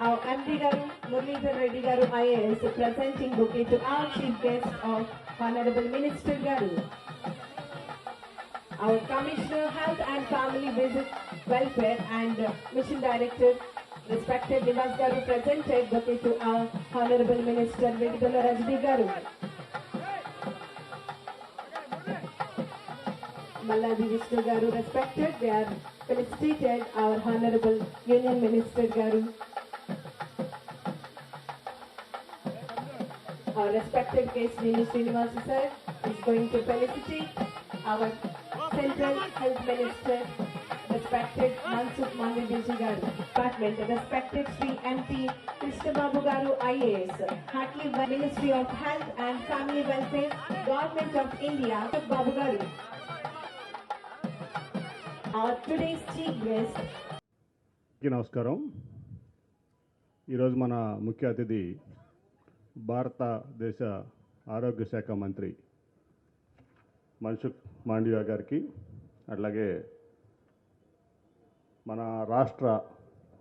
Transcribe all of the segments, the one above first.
Our MD Garu, Muralidhar Reddy Garu IAS, presenting bouquet to our chief guest of Honorable Minister Garu. Our Commissioner Health and Family Visit Welfare and uh, Mission Director, respected Nivas Garu, presented bouquet to our Honorable Minister Vedula Rajdi Garu. Malladi Vishnu Garu, respected, they are felicitated our Honorable Union Minister Garu. Our respected guest, Nini Srinivasa sir, is going to felicitate our Central Health Minister, respected Mansukh Mangadeji Garu, department, respected Sri MP Krishna Babu Garu IAS, Hartley Ministry of Health and Family Welfare, Government of India, Babu Garu. Our today's chief guest, అందరికీ నమస్కారం ఈరోజు మన ముఖ్య అతిథి భారతదేశ ఆరోగ్య శాఖ మంత్రి మన్సుఖ్ మాండియా గారికి అట్లాగే మన రాష్ట్ర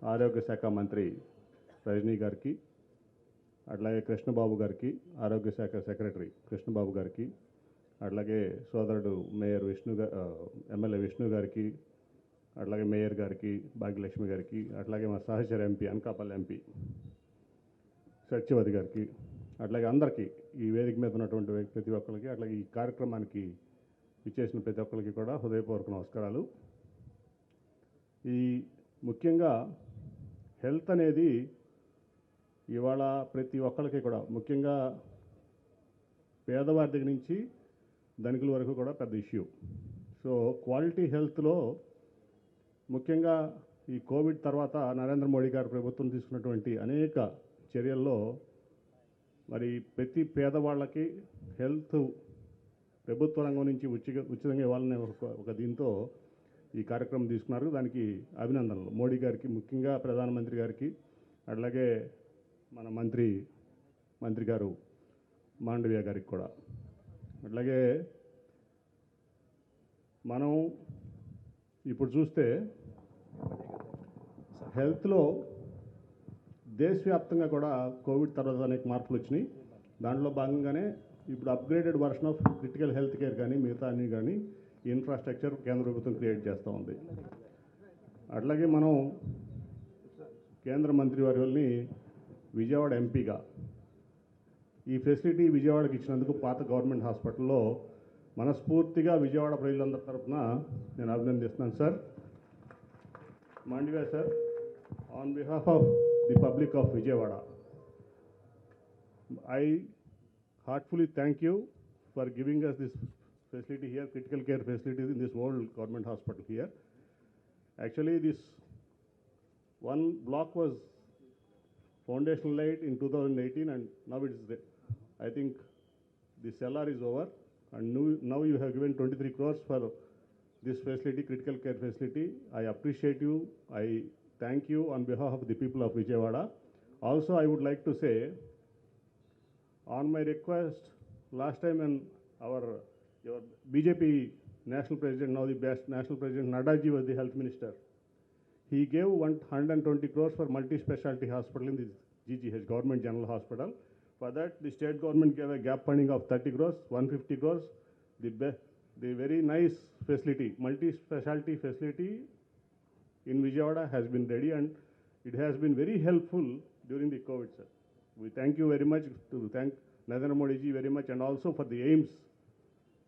ఆరోగ్య శాఖ మంత్రి రజనీ గారికి అట్లాగే కృష్ణబాబు గారికి ఆరోగ్య శాఖ సెక్రటరీ కృష్ణబాబు గారికి అట్లాగే సోదరుడు మేయర్ విష్ణు ఎమ్మెల్యే విష్ణు గారికి అట్లాగే మేయర్ గారికి భాగ్యలక్ష్మి గారికి అట్లాగే మా సహచర ఎంపీ అనకాపల్లి ఎంపీ సత్యవతి గారికి అట్లాగే అందరికీ ఈ వేదిక మీద ఉన్నటువంటి ప్రతి ఒక్కరికి అట్లాగే ఈ కార్యక్రమానికి ఇచ్చేసిన ప్రతి ఒక్కరికి కూడా హృదయపూర్వక నమస్కారాలు. ఈ ముఖ్యంగా హెల్త్ అనేది ఇవాళ ప్రతి ఒక్కరికి కూడా ముఖ్యంగా పేదవారి దగ్గర నుంచి ధనికుల వరకు కూడా పెద్ద ఇష్యూ. సో క్వాలిటీ హెల్త్లో ముఖ్యంగా ఈ కోవిడ్ తర్వాత నరేంద్ర మోడీ గారు ప్రభుత్వం తీసుకున్నటువంటి అనేక చర్యల్లో మరి ప్రతి పేదవాళ్ళకి హెల్త్ ప్రభుత్వ రంగం నుంచి ఉచిత ఉచితంగా ఇవ్వాలనే ఒక ఒక దీంతో ఈ కార్యక్రమం తీసుకున్నారు. దానికి అభినందనలు. మోడీ గారికి ముఖ్యంగా ప్రధానమంత్రి గారికి అట్లాగే మన మంత్రి మంత్రి గారు మాండవ్య గారికి కూడా. అట్లాగే మనం ఇప్పుడు చూస్తే హెల్త్లో దేశవ్యాప్తంగా కూడా కోవిడ్ తర్వాత అనేక మార్పులు వచ్చినాయి. దాంట్లో భాగంగానే ఇప్పుడు upgraded version of critical health care కానీ మిగతా అన్నీ కానీ ఇన్ఫ్రాస్ట్రక్చర్ కేంద్ర ప్రభుత్వం క్రియేట్ చేస్తూ ఉంది. అట్లాగే మనం కేంద్ర మంత్రి వారిని విజయవాడ ఎంపీగా ఈ ఫెసిలిటీ విజయవాడకి ఇచ్చినందుకు పాత గవర్నమెంట్ హాస్పిటల్లో మనస్ఫూర్తిగా విజయవాడ ప్రజలందరి తరఫున నేను అభినందిస్తున్నాను sir Mandaviya sir on behalf of the public of Vijayawada. I heartfully thank you for giving us this facility here, critical care facilities in this old government hospital here. Actually, this one block was foundational laid in 2018 and now it is, I think the cellar is over and now you have given 23 crores for this facility, critical care facility. I appreciate you. I thank you on behalf of the people of Vijayawada. Also, I would like to say, on my request, last time when our, your BJP national president, now the best national president, Nadaji was the health minister. He gave one hundred and twenty crores for multi-specialty hospital in the GGH, Government General Hospital. For that, the state government gave a gap funding of thirty crores, one fifty crores. The the very nice facility, multi-specialty facility in Vijayawada has been ready and it has been very helpful during the COVID, sir. We thank you very much to thank Narendra Modi ji very much and also for the aims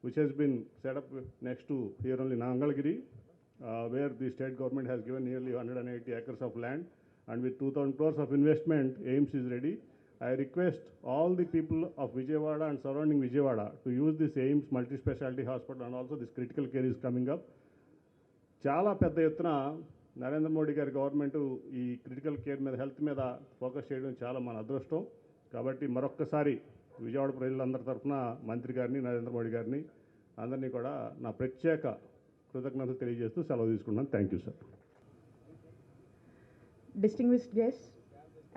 which has been set up next to here only Nangalgiri, uh, where the state government has given nearly 180 acres of land and with 2000 crores of investment, AIMS is ready. I request all the people of Vijayawada and surrounding Vijayawada to use this AIMS multi-specialty hospital and also this critical care is coming up. చాలా పెద్ద ఎత్తున నరేంద్ర మోడీ గారి government ఈ critical care మీద health మీద focus చేయడం చాలా మన అదృష్టం. కాబట్టి మరొక్కసారి విజయవాడ ప్రజలందరి తరఫున మంత్రి గారిని నరేంద్ర మోడీ గారిని అందరినీ కూడా నా ప్రత్యేక కృతజ్ఞత తెలియజేస్తూ సెలవు తీసుకుంటున్నాను. Thank you sir. Distinguished guest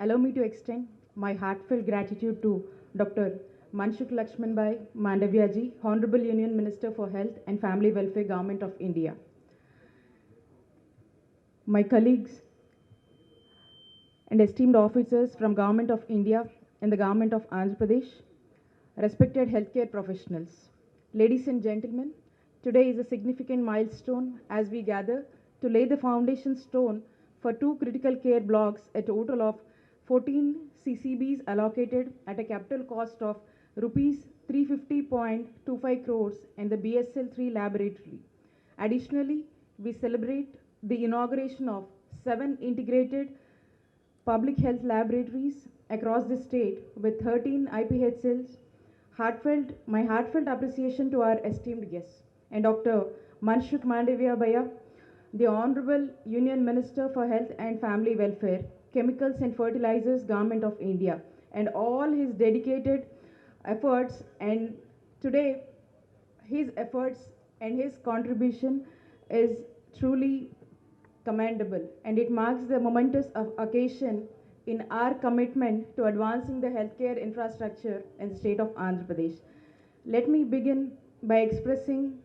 allow me to extend my heartfelt gratitude to doctor Mansukh Laxman bhai Mandaviyaji honourable union minister for health and family welfare government of India My colleagues, and esteemed officers from Government of India and the Government of Andhra Pradesh, respected healthcare professionals. Ladies and gentlemen, today is a significant milestone as we gather to lay the foundation stone for two critical care blocks, a total of 14 CCBs allocated at a capital cost of rupees 350.25 crores and the BSL 3 laboratory. Additionally, we celebrate the inauguration of seven integrated public health laboratories across the state with 13 IPHLs. Heartfelt, my heartfelt appreciation to our esteemed guests and Dr. Manshuk Mandavia Bhaiya, the Honorable Union Minister for Health and Family Welfare, Chemicals and Fertilizers, Government of India, and all his dedicated efforts. And today, his efforts and his contribution is truly commendable and it marks the momentous occasion in our commitment to advancing the healthcare infrastructure in the state of Andhra Pradesh. Let me begin by expressing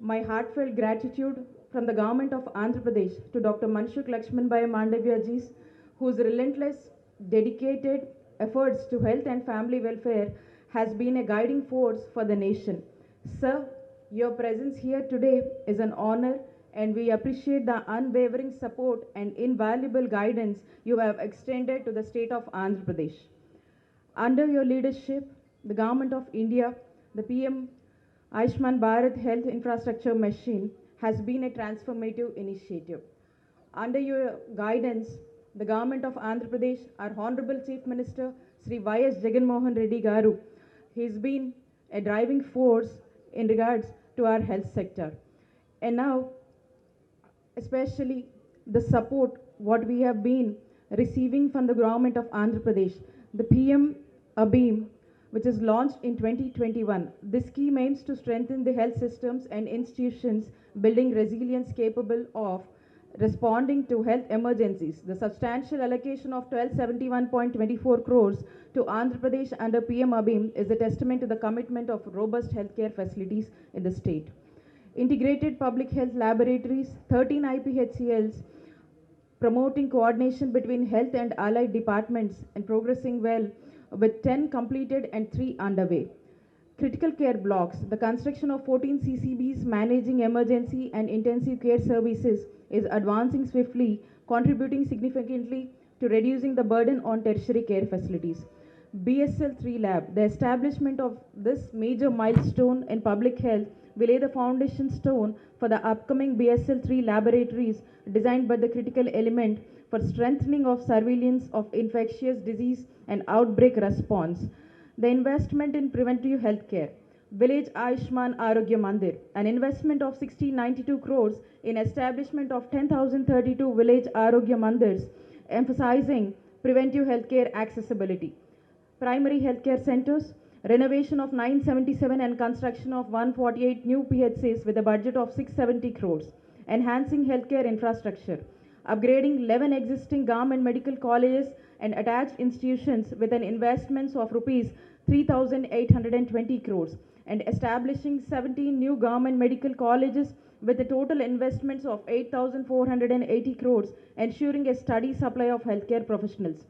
my heartfelt gratitude from the government of Andhra Pradesh to Dr. Manshuk Lakshman Bhai Mandavya ji, whose relentless, dedicated efforts to health and family welfare has been a guiding force for the nation. Sir, your presence here today is an honor and we appreciate the unwavering support and invaluable guidance you have extended to the state of Andhra Pradesh. Under your leadership, the Government of India, the PM Ayushman Bharat Health Infrastructure Machine has been a transformative initiative. Under your guidance, the Government of Andhra Pradesh, our Honorable Chief Minister, Sri Y.S. Jagan Mohan Reddy Garu, he's been a driving force in regards to our health sector. And now, especially the support what we have been receiving from the government of Andhra Pradesh. The PM Abim, which is launched in 2021. This scheme aims to strengthen the health systems and institutions, building resilience capable of responding to health emergencies. The substantial allocation of 1271.24 crores to Andhra Pradesh under PM Abim is a testament to the commitment of robust healthcare facilities in the state integrated public health laboratories, 13 IPHCLs, promoting coordination between health and allied departments and progressing well with 10 completed and 3 underway. Critical care blocks, the construction of 14 CCBs managing emergency and intensive care services is advancing swiftly, contributing significantly to reducing the burden on tertiary care facilities. BSL 3 Lab, the establishment of this major milestone in public health will lay the foundation stone for the upcoming BSL 3 laboratories designed by the critical element for strengthening of surveillance of infectious disease and outbreak response. The investment in preventive healthcare. Village Ayushman Arogya Mandir, an investment of 1692 crores in establishment of 10,032 village Arogya Mandirs, emphasizing preventive healthcare accessibility. Primary healthcare centers, renovation of 977 and construction of 148 new PHCs with a budget of 670 crores, enhancing healthcare infrastructure, upgrading 11 existing government medical colleges and attached institutions with an investments of rupees 3820 crores and establishing 17 new government medical colleges with a total investments of 8480 crores ensuring a steady supply of healthcare professionals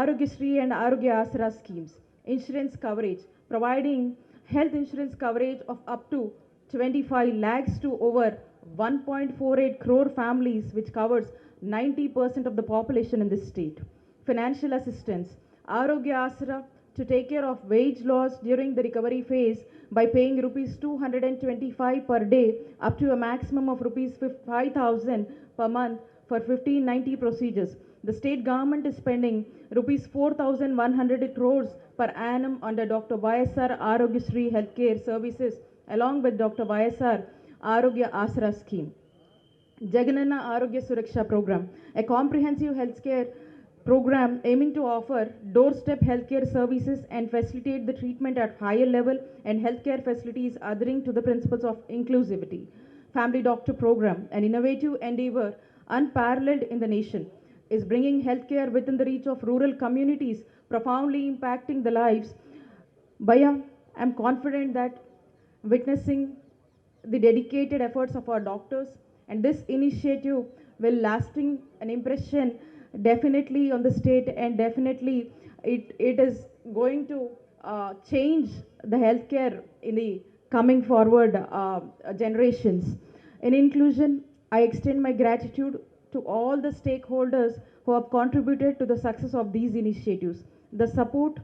Arogyasri and Arogya Asra schemes. Insurance coverage, providing health insurance coverage of up to 25 lakhs to over 1.48 crore families, which covers 90% of the population in this state. Financial assistance, Arogya Asra to take care of wage loss during the recovery phase by paying rupees 225 per day up to a maximum of rupees 5000 per month for 1590 procedures. The state government is spending rupees 4100 crores per annum under Dr. YSR Arogyasri Healthcare Services along with Dr. YSR Arogya Asra scheme. Jagananna Arogya Suraksha program, a comprehensive healthcare program aiming to offer doorstep healthcare services and facilitate the treatment at higher level and healthcare facilities adhering to the principles of inclusivity. Family doctor program, an innovative endeavor unparalleled in the nation, is bringing healthcare within the reach of rural communities, profoundly impacting the lives. Baya, I'm confident that witnessing the dedicated efforts of our doctors and this initiative will lasting an impression definitely on the state and definitely it, it is going to uh, change the healthcare in the coming forward uh, generations. In inclusion, I extend my gratitude to all the stakeholders who have contributed to the success of these initiatives. The support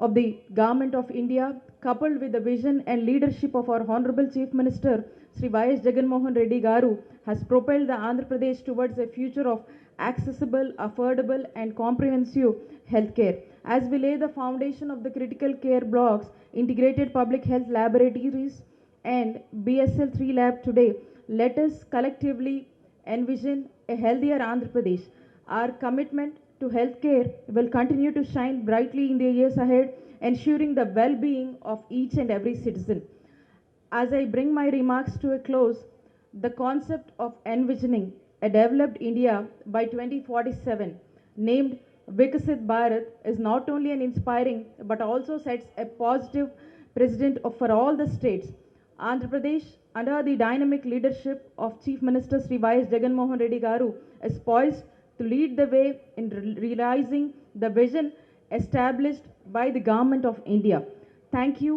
of the Government of India, coupled with the vision and leadership of our Honorable Chief Minister, Sri Y.S. Jagan Mohan Reddy Garu, has propelled the Andhra Pradesh towards a future of accessible, affordable, and comprehensive healthcare. As we lay the foundation of the critical care blocks, integrated public health laboratories, and BSL 3 lab today, let us collectively envision a healthier Andhra Pradesh. Our commitment to healthcare will continue to shine brightly in the years ahead, ensuring the well being of each and every citizen. As I bring my remarks to a close, the concept of envisioning a developed India by 2047, named Vikasit Bharat, is not only an inspiring but also sets a positive precedent for all the states. Andhra Pradesh, under the dynamic leadership of Chief Minister Sri Y.S. Jagan Mohan Reddy Garu, is poised to lead the way in re- realizing the vision established by the Government of India. Thank you